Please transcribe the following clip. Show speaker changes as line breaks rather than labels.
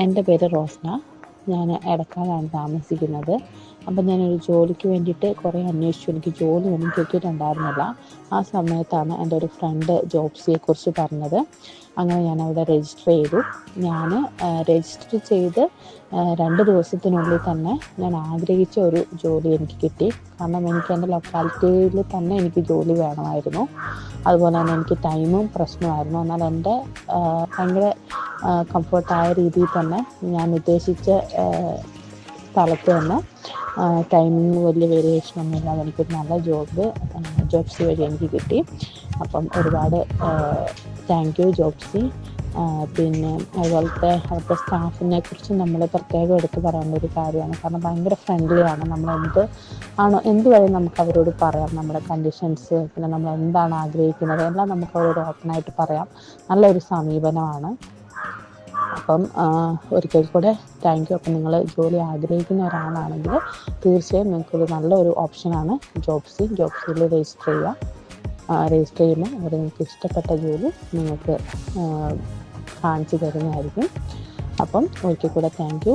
എന്റെ പേര് റോസ്ന. ഞാൻ ഇടക്കാലാണ് താമസിക്കുന്നത്. അപ്പം ഞാനൊരു ജോലിക്ക് വേണ്ടിയിട്ട് കുറേ അന്വേഷിച്ചു. എനിക്ക് ജോലി ഒന്നും കിട്ടിയിട്ടുണ്ടായിരുന്നില്ല. ആ സമയത്താണ് എന്റെ ഒരു ഫ്രണ്ട് ജോബ്സിയെക്കുറിച്ച് പറഞ്ഞത്. അങ്ങനെ ഞാൻ അവിടെ രജിസ്റ്റർ ചെയ്തു. ഞാൻ രജിസ്റ്റർ ചെയ്ത് രണ്ട് ദിവസത്തിനുള്ളിൽ തന്നെ ഞാൻ ആഗ്രഹിച്ച ഒരു ജോലി എനിക്ക് കിട്ടി. കാരണം എനിക്ക് എന്റെ ലൊക്കാലിറ്റിയിൽ തന്നെ എനിക്ക് ജോലി വേണമായിരുന്നു. അതുപോലെ തന്നെ എനിക്ക് ടൈമും പ്രശ്നമായിരുന്നു. എന്നാൽ എന്റെ ഭയങ്കര കംഫർട്ടായ രീതിയിൽ തന്നെ ഞാൻ ഉദ്ദേശിച്ച സ്ഥലത്ത് തന്നെ ടൈമിങ് വലിയ വേരിയേഷൻ ഒന്നും ഇല്ലാതെ എനിക്കൊരു നല്ല ജോബ് ജോബ്സി വഴി എനിക്ക് കിട്ടി. അപ്പം ഒരുപാട് താങ്ക് യു ജോബ്സി പിന്നെ അതുപോലത്തെ അവിടുത്തെ സ്റ്റാഫിനെ കുറിച്ച് നമ്മൾ പ്രത്യേകം എടുത്ത് പറയേണ്ട ഒരു കാര്യമാണ്. കാരണം ഭയങ്കര ഫ്രണ്ട്ലി ആണ്. നമ്മൾ എന്ത് ആണോ എന്ത് വഴി നമുക്ക് അവരോട് പറയാം. നമ്മുടെ കണ്ടീഷൻസ് പിന്നെ നമ്മൾ എന്താണ് ആഗ്രഹിക്കുന്നത്? എല്ലാം നമുക്ക് അവരോട് ഓപ്പണായിട്ട് പറയാം. നല്ലൊരു സമീപനമാണ്. അപ്പം ഒരിക്കൽ കൂടെ താങ്ക് യു അപ്പം നിങ്ങൾ ജോലി ആഗ്രഹിക്കുന്ന ഒരാളാണെങ്കിൽ തീർച്ചയായും നിങ്ങൾക്കൊരു നല്ലൊരു ഓപ്ഷനാണ് ജോബ്സി ജോബ്സിയിൽ രജിസ്റ്റർ ചെയ്യുക. രജിസ്റ്റർ ചെയ്യുമ്പോൾ അവർ നിങ്ങൾക്ക് ഇഷ്ടപ്പെട്ട ജോലി നിങ്ങൾക്ക് കാണിച്ചു തരുന്നതായിരിക്കും. അപ്പം ഒരിക്കൽ കൂടെ താങ്ക് യു